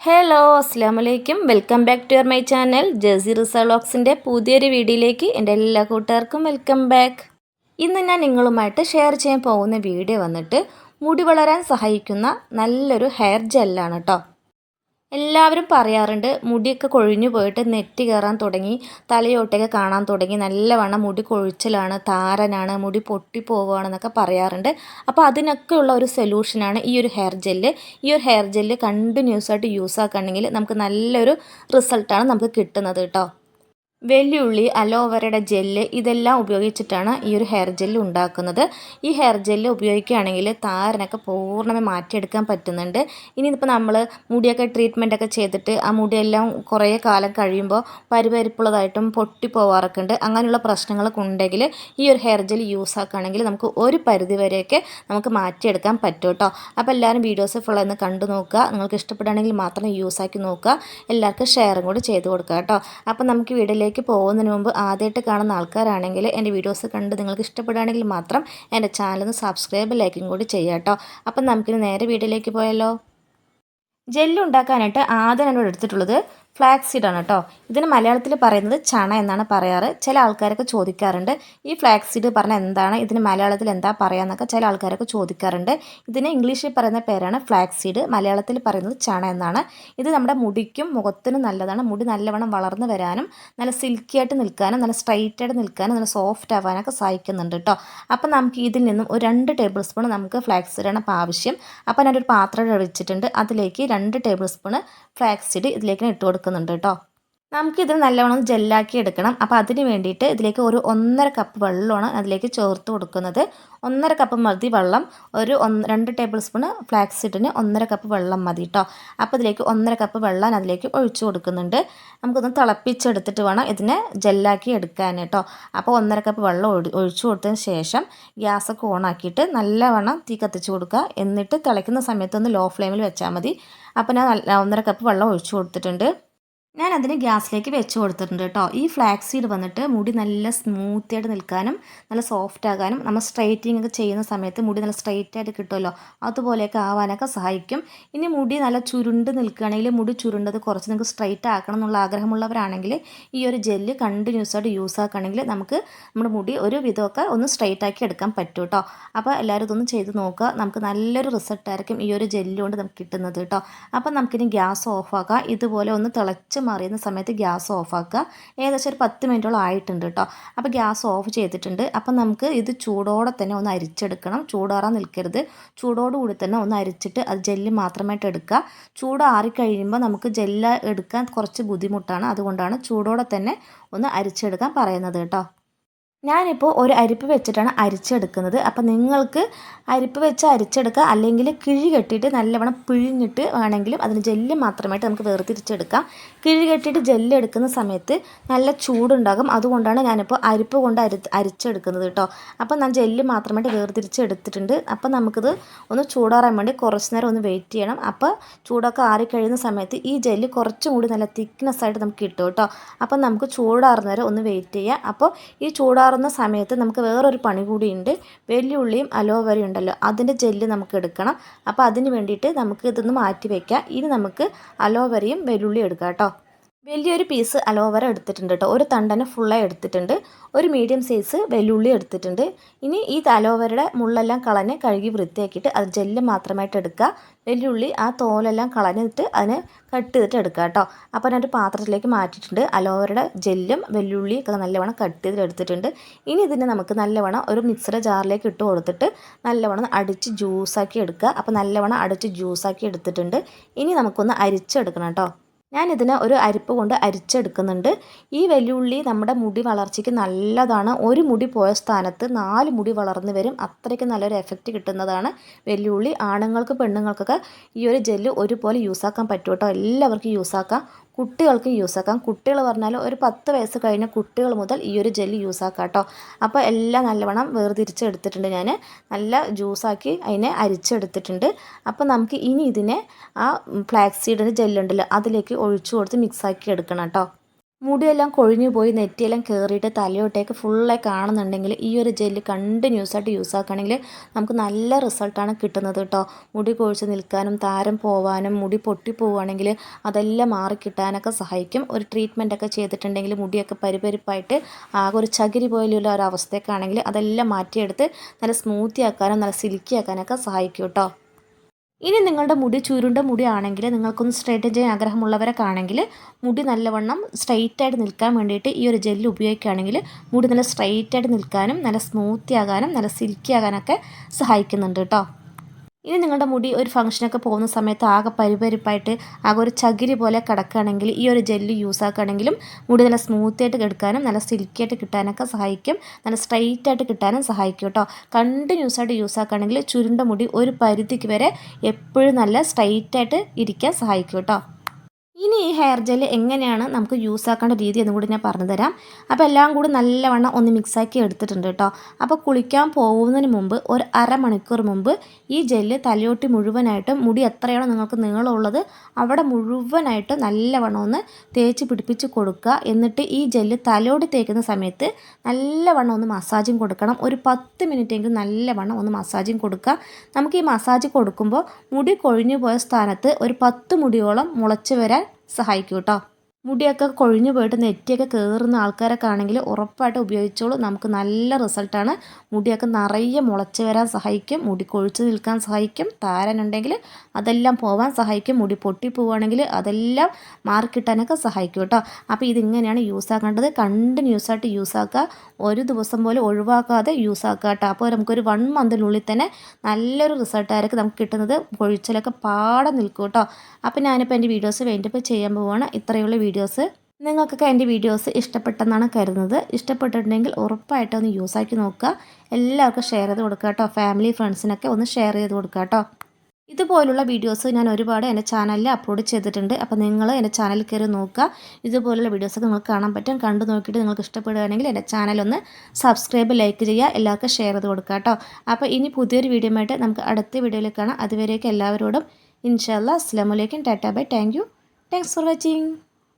Hello അസ്സാമലൈക്കും welcome back to your my channel ജേസി റിസളോക്സിന്റെ പുതിയൊരു വീഡിയോയിലേക്ക് എന്റെ എല്ലാ കൂട്ടുകാർക്കും വെൽക്കം ബാക്ക് ഇന്ന് ഞാൻ നിങ്ങളുമായിട്ട് ഷെയർ ചെയ്യാൻ പോകുന്ന വീഡിയോ വന്നിട്ട് മുടി വളരാൻ സഹായിക്കുന്ന നല്ലൊരു ഹെയർ ജെല്ലാണ് കേട്ടോ എല്ലാവരും പറയാറുണ്ട് മുടിയൊക്കെ കൊഴിഞ്ഞു പോയിട്ട് നെറ്റി കയറാൻ തുടങ്ങി തലയോട്ടൊക്കെ കാണാൻ തുടങ്ങി. നല്ലവണ്ണം മുടി കൊഴിച്ചിലാണ് താരനാണ് മുടി പൊട്ടിപ്പോവുകയാണെന്നൊക്കെ പറയാറുണ്ട്. അപ്പോൾ അതിനൊക്കെയുള്ള ഒരു സൊല്യൂഷനാണ് ഈ ഒരു ഹെയർ ജെല്ല്. ഈ ഒരു ഹെയർ ജെല്ല് കണ്ടിന്യൂസ് ആയിട്ട് യൂസ് ആക്കുകയാണെങ്കിൽ നമുക്ക് നല്ലൊരു റിസൾട്ടാണ് നമുക്ക് കിട്ടുന്നത് കേട്ടോ. വെല്ലുള്ളി അലോവേരയുടെ ജെല്ല് ഇതെല്ലാം ഉപയോഗിച്ചിട്ടാണ് ഈ ഒരു ഹെയർ ജെല്ല് ഉണ്ടാക്കുന്നത്. ഈ ഹെയർ ജെല്ല് ഉപയോഗിക്കുകയാണെങ്കിൽ താരനൊക്കെ പൂർണമായി മാറ്റിയെടുക്കാൻ പറ്റുന്നുണ്ട്. ഇനിയിപ്പോൾ നമ്മൾ മുടിയൊക്കെ ട്രീറ്റ്മെന്റ് ഒക്കെ ചെയ്തിട്ട് ആ മുടിയെല്ലാം കുറേ കാലം കഴിയുമ്പോൾ പരിപരിപ്പുള്ളതായിട്ടും പൊട്ടിപ്പോവാറൊക്കെ ഉണ്ട്. അങ്ങനെയുള്ള പ്രശ്നങ്ങളൊക്കെ ഉണ്ടെങ്കിൽ ഈ ഒരു ഹെയർ ജെല്ല് യൂസ് ആക്കുകയാണെങ്കിൽ നമുക്ക് ഒരു പരിധി വരെയൊക്കെ നമുക്ക് മാറ്റിയെടുക്കാൻ പറ്റും കേട്ടോ. അപ്പോൾ എല്ലാവരും വീഡിയോസ് ഫുൾ ഒന്ന് കണ്ടു നോക്കുക. നിങ്ങൾക്ക് ഇഷ്ടപ്പെടുകയാണെങ്കിൽ മാത്രം യൂസ് ആക്കി നോക്കുക. എല്ലാവർക്കും ഷെയറും കൂടി ചെയ്ത് കൊടുക്കുക കേട്ടോ. അപ്പോൾ നമുക്ക് വീഡിയോയിലേക്ക് വീഡിയോയിലേക്ക് പോകുന്നതിന് മുമ്പ് ആദ്യമായിട്ട് കാണുന്ന ആൾക്കാരാണെങ്കിൽ എന്റെ വീഡിയോസ് കണ്ട് നിങ്ങൾക്ക് ഇഷ്ടപ്പെടുകയാണെങ്കിൽ മാത്രം എന്റെ ചാനൽ സബ്സ്ക്രൈബ് ലൈക്കും കൂടി ചെയ്യാം കേട്ടോ. അപ്പം നമുക്കിനി നേരെ വീഡിയോയിലേക്ക് പോയാലോ? ജെല്ലുണ്ടാക്കാനായിട്ട് ആദ്യം എന്നോട് എടുത്തിട്ടുള്ളത് ഫ്ലാക്സ് ആണ് കേട്ടോ ഇതിന് മലയാളത്തിൽ പറയുന്നത് ചണ എന്നാണ് പറയാറ്. ചില ആൾക്കാരൊക്കെ ചോദിക്കാറുണ്ട് ഈ ഫ്ലാക്സ് സീഡ് പറഞ്ഞാൽ എന്താണ്? ഇതിന് മലയാളത്തിൽ എന്താ പറയാന്നൊക്കെ ചില ആൾക്കാരൊക്കെ ചോദിക്കാറുണ്ട്. ഇതിന് ഇംഗ്ലീഷിൽ പറയുന്ന പേരാണ് ഫ്ലാക്സ് സീഡ് മലയാളത്തിൽ പറയുന്നത് ചണ എന്നാണ്. ഇത് നമ്മുടെ മുടിക്കും മുഖത്തിനും നല്ലതാണ്. മുടി നല്ലവണ്ണം വളർന്നു വരാനും നല്ല സിൽക്കി ആയിട്ട് നിൽക്കാനും നല്ല സ്ട്രൈറ്റ് ആയിട്ട് നിൽക്കാനും നല്ല സോഫ്റ്റ് ആവാനൊക്കെ സഹായിക്കുന്നുണ്ട് കേട്ടോ അപ്പം നമുക്ക് ഇതിൽ നിന്നും ഒരു രണ്ട് ടേബിൾ സ്പൂൺ നമുക്ക് ഫ്ലാക്സ് സീഡാണ് അപ്പോൾ ആവശ്യം. അപ്പോൾ ഞാനൊരു പാത്രം വെച്ചിട്ടുണ്ട്. അതിലേക്ക് രണ്ട് ടേബിൾ സ്പൂൺ ഫ്ലാക്സ് സീഡ് ഇതിലേക്ക് ഇട്ട് കൊടുക്കുന്നുണ്ട് കേട്ടോ. നമുക്കിത് നല്ലവണ്ണം ജെല്ലാക്കി എടുക്കണം. അപ്പോൾ അതിന് വേണ്ടിയിട്ട് ഇതിലേക്ക് ഒരു ഒന്നര കപ്പ് വെള്ളമാണ് അതിലേക്ക് ചേർത്ത് കൊടുക്കുന്നത്. ഒന്നര കപ്പ് മതി വെള്ളം. ഒരു ഒന്ന് രണ്ട് ടേബിൾ സ്പൂൺ ഫ്ലാക്സ് ഒന്നര കപ്പ് വെള്ളം മതി കേട്ടോ അപ്പോൾ ഇതിലേക്ക് ഒന്നര കപ്പ് വെള്ളം അതിലേക്ക് ഒഴിച്ചു കൊടുക്കുന്നുണ്ട്. നമുക്കൊന്ന് തിളപ്പിച്ചെടുത്തിട്ട് വേണം ഇതിനെ ജെല്ലാക്കി എടുക്കാൻ കേട്ടോ അപ്പോൾ ഒന്നര കപ്പ് വെള്ളം ഒഴിച്ചു കൊടുത്തതിന് ശേഷം ഗ്യാസൊക്കെ ഓണാക്കിയിട്ട് നല്ലവണ്ണം തീ കത്തിച്ചു കൊടുക്കുക. എന്നിട്ട് തിളയ്ക്കുന്ന സമയത്തൊന്ന് ലോ ഫ്ലെയിമിൽ വെച്ചാൽ മതി. അപ്പോൾ ഞാൻ ഒന്നര കപ്പ് വെള്ളം ഒഴിച്ചു കൊടുത്തിട്ടുണ്ട്. ഞാൻ അതിന് ഗ്യാസിലേക്ക് വെച്ച് കൊടുത്തിട്ടുണ്ട് കേട്ടോ. ഈ ഫ്ലാക്സ് സീഡ് വന്നിട്ട് മുടി നല്ല സ്മൂത്തി ആയിട്ട് നിൽക്കാനും നല്ല സോഫ്റ്റ് ആകാനും നമ്മൾ സ്ട്രൈറ്റിംഗ് ഒക്കെ ചെയ്യുന്ന സമയത്ത് മുടി നല്ല സ്ട്രൈറ്റ് ആയിട്ട് കിട്ടുമല്ലോ. അതുപോലെയൊക്കെ ആവാനൊക്കെ സഹായിക്കും. ഇനി മുടി നല്ല ചുരുണ്ട് നിൽക്കുകയാണെങ്കിൽ മുടി ചുരുണ്ടത് കുറച്ച് നിങ്ങൾക്ക് സ്ട്രൈറ്റ് ആക്കണം എന്നുള്ള ആഗ്രഹമുള്ളവരാണെങ്കിൽ ഈ ഒരു ജെല്ല് കണ്ടിന്യൂസ് ആയിട്ട് യൂസ് ആക്കുകയാണെങ്കിൽ നമുക്ക് നമ്മുടെ മുടി ഒരു വിധമൊക്കെ ഒന്ന് സ്ട്രൈറ്റ് ആക്കി എടുക്കാൻ പറ്റും കേട്ടോ. അപ്പോൾ എല്ലാവരും ഇതൊന്ന് ചെയ്ത് നോക്കുക. നമുക്ക് നല്ലൊരു റിസൾട്ടായിരിക്കും ഈ ഒരു ജെല്ല് കൊണ്ട് നമുക്ക് കിട്ടുന്നത് കേട്ടോ. അപ്പോൾ നമുക്കിനി ഗ്യാസ് ഓഫ് ഓഫാക്കാം ഇതുപോലെ ഒന്ന് തിളച്ച് മാറിയുന്ന സമയത്ത് ഗ്യാസ് ഓഫാക്കുക. ഏകദേശം ഒരു പത്ത് മിനിറ്റോളം ആയിട്ടുണ്ട് കേട്ടോ. അപ്പോൾ ഗ്യാസ് ഓഫ് ചെയ്തിട്ടുണ്ട്. അപ്പം നമുക്ക് ഇത് ചൂടോടെ തന്നെ ഒന്ന് അരിച്ചെടുക്കണം. ചൂടാറാൻ നിൽക്കരുത്. ചൂടോടുകൂടി തന്നെ ഒന്ന് അരിച്ചിട്ട് അത് ജെല്ല് മാത്രമായിട്ട് എടുക്കുക. ചൂട് ആറിക്കഴിയുമ്പോൾ നമുക്ക് ജെല്ല് എടുക്കാൻ കുറച്ച് ബുദ്ധിമുട്ടാണ്. അതുകൊണ്ടാണ് ചൂടോടെ തന്നെ ഒന്ന് അരിച്ചെടുക്കാൻ പറയുന്നത് കേട്ടോ. ഞാനിപ്പോൾ ഒരു അരിപ്പ് വെച്ചിട്ടാണ് അരിച്ചെടുക്കുന്നത്. അപ്പം നിങ്ങൾക്ക് അരിപ്പ് വെച്ച് അരിച്ചെടുക്കുക അല്ലെങ്കിൽ കിഴി കെട്ടിയിട്ട് നല്ലവണ്ണം പിഴിഞ്ഞിട്ട് വേണമെങ്കിലും അതിന് ജെല്ല് മാത്രമായിട്ട് നമുക്ക് വേർതിരിച്ചെടുക്കാം. കിഴി കെട്ടിയിട്ട് ജെല്ല് എടുക്കുന്ന സമയത്ത് നല്ല ചൂടുണ്ടാകും. അതുകൊണ്ടാണ് ഞാനിപ്പോൾ അരിപ്പ് കൊണ്ട് അരി അരിച്ചെടുക്കുന്നത് കേട്ടോ. അപ്പം ഞാൻ ജെല്ല് മാത്രമായിട്ട് വേർതിരിച്ചെടുത്തിട്ടുണ്ട്. അപ്പോൾ അപ്പം നമുക്കിത് ഒന്ന് ചൂടാറാൻ വേണ്ടി കുറച്ച് നേരം ഒന്ന് വെയിറ്റ് ചെയ്യണം. അപ്പോൾ ചൂടൊക്കെ ആറിക്കഴിയുന്ന സമയത്ത് ഈ ജെല്ല് കുറച്ചും കൂടി നല്ല തിക്നെസ്സായിട്ട് നമുക്ക് കിട്ടും കേട്ടോ. അപ്പം നമുക്ക് ചൂടാറുന്നവരെ ഒന്ന് വെയിറ്റ് ചെയ്യാം. അപ്പോൾ ഈ ചൂടാ ചൂടാറുന്ന സമയത്ത് നമുക്ക് വേറൊരു പണി കൂടിയുണ്ട്. വെല്ലുള്ളിയും അലോവരയും ഉണ്ടല്ലോ. അതിന്റെ ജെല്ല് നമുക്ക് എടുക്കണം. അപ്പോൾ അതിന് വേണ്ടിയിട്ട് നമുക്ക് ഇതൊന്ന് മാറ്റി വയ്ക്കാം ഇനി നമുക്ക് അലോവരയും വെല്ലുള്ളിയും എടുക്കാം കേട്ടോ. വലിയൊരു പീസ് അലോവര എടുത്തിട്ടുണ്ട് കേട്ടോ ഒരു തണ്ടന് ഫുള്ളായി എടുത്തിട്ടുണ്ട്. ഒരു മീഡിയം സൈസ് വെല്ലുള്ളി എടുത്തിട്ടുണ്ട്. ഇനി ഈ അലോവരയുടെ മുള്ളെല്ലാം കളഞ്ഞ് കഴുകി വൃത്തിയാക്കിയിട്ട് അത് ജെല്ല് മാത്രമായിട്ട് എടുക്കുക. വെല്ലുള്ളി ആ തോലെല്ലാം കളഞ്ഞിട്ട് അതിനെ കട്ട് ചെയ്തിട്ട് എടുക്കുക കേട്ടോ അപ്പോൾ ഞാനൊരു പാത്രത്തിലേക്ക് മാറ്റിയിട്ടുണ്ട്. അലോവരയുടെ ജെല്ലും വെല്ലുള്ളിയും ഒക്കെ നല്ലവണ്ണം കട്ട് ചെയ്തിട്ട് എടുത്തിട്ടുണ്ട്. ഇനി ഇതിനെ നമുക്ക് നല്ലവണ്ണം ഒരു മിക്സർ ജാറിലേക്ക് ഇട്ട് കൊടുത്തിട്ട് നല്ലവണ്ണം അടിച്ച് ജ്യൂസാക്കി എടുക്കുക. അപ്പോൾ നല്ലവണ്ണം അടിച്ച് ജ്യൂസാക്കി എടുത്തിട്ടുണ്ട്. ഇനി നമുക്കൊന്ന് അരിച്ചെടുക്കണം കേട്ടോ ഞാനിതിനെ ഒരു അരിപ്പ് കൊണ്ട് അരിച്ചെടുക്കുന്നുണ്ട്. ഈ വെല്ലുള്ളി നമ്മുടെ മുടി വളർച്ചയ്ക്ക് നല്ലതാണ്. ഒരു മുടി പോയ സ്ഥാനത്ത് നാല് മുടി വളർന്നു വരും. അത്രയ്ക്ക് നല്ലൊരു എഫക്റ്റ് കിട്ടുന്നതാണ് വെല്ലുള്ളി ആണുങ്ങൾക്ക് പെണ്ണുങ്ങൾക്കൊക്കെ ഈ ഒരു ജെല്ല് ഒരുപോലെ യൂസാക്കാൻ പറ്റും കേട്ടോ. എല്ലാവർക്കും യൂസാക്കാം കുട്ടികൾക്ക് യൂസാക്കാം കുട്ടികൾ പറഞ്ഞാൽ ഒരു പത്ത് വയസ്സ് കഴിഞ്ഞ കുട്ടികൾ മുതൽ ഈ ഒരു ജെല്ല് യൂസാക്കാം കേട്ടോ. അപ്പോൾ എല്ലാം നല്ലവണ്ണം വേർതിരിച്ചെടുത്തിട്ടുണ്ട് ഞാൻ നല്ല ജ്യൂസാക്കി അതിനെ അരിച്ചെടുത്തിട്ടുണ്ട്. അപ്പോൾ നമുക്ക് ഇനി ഇതിനെ ആ ഫ്ലാക്സ് സീഡിന്റെ ജെല്ലുണ്ടല്ലോ അതിലേക്ക് ഒഴിച്ചു കൊടുത്ത് മിക്സാക്കി എടുക്കണം കേട്ടോ. മുടിയെല്ലാം കൊഴിഞ്ഞു പോയി നെറ്റിയെല്ലാം കയറിയിട്ട് തലയോട്ടേക്ക് ഫുള്ളായി കാണുന്നുണ്ടെങ്കിൽ ഈ ഒരു ജെല്ല് കണ്ടിന്യൂസ് ആയിട്ട് യൂസ് ആക്കുകയാണെങ്കിൽ നമുക്ക് നല്ല റിസൾട്ടാണ് കിട്ടുന്നത് കേട്ടോ. മുടി കൊഴിച്ച് നിൽക്കാനും താരം പോവാനും മുടി പൊട്ടി പോവുകയാണെങ്കിൽ അതെല്ലാം മാറി കിട്ടാനൊക്കെ സഹായിക്കും. ഒരു ട്രീറ്റ്മെന്റ് ഒക്കെ ചെയ്തിട്ടുണ്ടെങ്കിൽ മുടിയൊക്കെ പരിപരിപ്പായിട്ട് ആകെ ഒരു ചകിരി പോലെയുള്ള ഒരു അവസ്ഥയൊക്കെ ആണെങ്കിൽ അതെല്ലാം മാറ്റിയെടുത്ത് നല്ല സ്മൂത്തി ആക്കാനും നല്ല സിൽക്കി ആക്കാനൊക്കെ സഹായിക്കും കേട്ടോ. ഇനി നിങ്ങളുടെ മുടി ചുരുണ്ട മുടി ആണെങ്കിൽ നിങ്ങൾക്കൊന്ന് സ്ട്രൈറ്റൻ ചെയ്യാൻ ആഗ്രഹമുള്ളവരൊക്കെ ആണെങ്കിൽ മുടി നല്ലവണ്ണം സ്ട്രൈറ്റ് ആയിട്ട് നിൽക്കാൻ വേണ്ടിയിട്ട് ഈ ഒരു ജെല്ല് ഉപയോഗിക്കുകയാണെങ്കിൽ മുടി നല്ല സ്ട്രൈറ്റ് ആയിട്ട് നിൽക്കാനും നല്ല സ്മൂത്തി ആകാനും നല്ല സിൽക്കി ആകാനൊക്കെ സഹായിക്കുന്നുണ്ട് കേട്ടോ ഇനി നിങ്ങളുടെ മുടി ഒരു ഫംഗ്ഷനൊക്കെ പോകുന്ന സമയത്ത് ആകെ പരിപരിപ്പായിട്ട് ആകെ ഒരു ചകിരി പോലെ കിടക്കുകയാണെങ്കിൽ ഈ ഒരു ജെല്ല് യൂസ് ആക്കുകയാണെങ്കിലും മുടി നല്ല സ്മൂത്ത് ആയിട്ട് കിടക്കാനും നല്ല സിൽക്കി ആയിട്ട് കിട്ടാനൊക്കെ സഹായിക്കും. നല്ല സ്ട്രൈറ്റ് ആയിട്ട് കിട്ടാനും സഹായിക്കും കേട്ടോ. കണ്ടിന്യൂസ് ആയിട്ട് യൂസ് ആക്കുകയാണെങ്കിൽ ചുരുണ്ട മുടി ഒരു പരിധിക്ക് വരെ എപ്പോഴും നല്ല സ്ട്രൈറ്റ് ആയിട്ട് ഇരിക്കാൻ സഹായിക്കും കേട്ടോ. ഇനി ഈ ഹെയർ ജെൽ എങ്ങനെയാണ് നമുക്ക് യൂസ് ആക്കേണ്ട രീതി എന്നും കൂടി ഞാൻ പറഞ്ഞു തരാം. അപ്പോൾ എല്ലാം കൂടി നല്ലവണ്ണം ഒന്ന് മിക്സാക്കി എടുത്തിട്ടുണ്ട് കേട്ടോ. അപ്പോൾ കുളിക്കാൻ പോകുന്നതിന് മുമ്പ് ഒരു അരമണിക്കൂർ മുമ്പ് ഈ ജെല്ല് തലയോട്ടി മുഴുവനായിട്ടും മുടി എത്രയാണോ നിങ്ങൾക്ക് നീളമുള്ളത് അവിടെ മുഴുവനായിട്ട് നല്ലവണ്ണം ഒന്ന് തേച്ച് പിടിപ്പിച്ച് കൊടുക്കുക. എന്നിട്ട് ഈ ജെല്ല് തലയോടി തേക്കുന്ന സമയത്ത് നല്ലവണ്ണം ഒന്ന് മസാജും കൊടുക്കണം. ഒരു പത്ത് മിനിറ്റെങ്കിലും നല്ലവണ്ണം ഒന്ന് മസാജും കൊടുക്കുക. നമുക്ക് ഈ മസാജ് കൊടുക്കുമ്പോൾ മുടി കൊഴിഞ്ഞു പോയ സ്ഥാനത്ത് ഒരു പത്ത് മുടിയോളം മുളച്ച് വരാൻ സഹായിക്കും കേട്ടോ മുടിയൊക്കെ കൊഴിഞ്ഞു പോയിട്ട് നെറ്റിയൊക്കെ കയറുന്ന ആൾക്കാരൊക്കെ ആണെങ്കിൽ ഉറപ്പായിട്ട് ഉപയോഗിച്ചോളൂ. നമുക്ക് നല്ല റിസൾട്ടാണ് മുടിയൊക്കെ നിറയെ മുളച്ച് വരാൻ സഹായിക്കും. മുടി കൊഴിച്ച് നിൽക്കാൻ സഹായിക്കും. താരനുണ്ടെങ്കിൽ അതെല്ലാം പോവാൻ സഹായിക്കും. മുടി പൊട്ടി പോവുകയാണെങ്കിൽ അതെല്ലാം മാറിക്കിട്ടാനൊക്കെ സഹായിക്കും കേട്ടോ. അപ്പോൾ ഇതിങ്ങനെയാണ് യൂസ് ആക്കേണ്ടത്. കണ്ടിന്യൂസ് ആയിട്ട് യൂസ് ആക്കുക. ഒരു ദിവസം പോലും ഒഴിവാക്കാതെ യൂസ് ആക്കുക കേട്ടോ. അപ്പോൾ നമുക്കൊരു വൺ മന്തിനുള്ളിൽ തന്നെ നല്ലൊരു റിസൾട്ടായിരിക്കും നമുക്ക് കിട്ടുന്നത്. കൊഴിച്ചിലൊക്കെ പാടെ നിൽക്കും കേട്ടോ. അപ്പോൾ ഞാനിപ്പോൾ എന്റെ വീഡിയോസ് വേണ്ടിയപ്പോൾ ചെയ്യാൻ പോവുകയാണ് ഇത്രയുള്ള വീഡിയോസ്. നിങ്ങൾക്കൊക്കെ എന്റെ വീഡിയോസ് ഇഷ്ടപ്പെട്ടെന്നാണ് കരുതുന്നത്. ഇഷ്ടപ്പെട്ടിട്ടുണ്ടെങ്കിൽ ഉറപ്പായിട്ട് ഒന്ന് യൂസ് ആക്കി നോക്കുക. എല്ലാവർക്കും ഷെയർ ചെയ്ത് കൊടുക്കുക കേട്ടോ. ഫാമിലി ഫ്രണ്ട്സിനൊക്കെ ഒന്ന് ഷെയർ ചെയ്ത് കൊടുക്കുക കേട്ടോ. ഇതുപോലുള്ള വീഡിയോസ് ഞാൻ ഒരുപാട് എന്റെ ചാനലിൽ അപ്ലോഡ് ചെയ്തിട്ടുണ്ട്. അപ്പോൾ നിങ്ങൾ എന്റെ ചാനലിൽ കയറി നോക്കുക. ഇതുപോലുള്ള വീഡിയോസൊക്കെ നിങ്ങൾക്ക് കാണാൻ പറ്റും. കണ്ടു നോക്കിയിട്ട് നിങ്ങൾക്ക് ഇഷ്ടപ്പെടുകയാണെങ്കിൽ എന്റെ ചാനലൊന്ന് സബ്സ്ക്രൈബ് ലൈക്ക് ചെയ്യുക. എല്ലാവർക്കും ഷെയർ ചെയ്ത് കൊടുക്കുക കേട്ടോ. അപ്പോൾ ഇനി പുതിയൊരു വീഡിയോ ആയിട്ട് നമുക്ക് അടുത്ത വീഡിയോയിൽ കാണാം. അതുവരേക്കും എല്ലാവരോടും ഇൻഷാല്ല അസ്സാം വലൈക്കും tata bye. Thank you. Thanks for watching.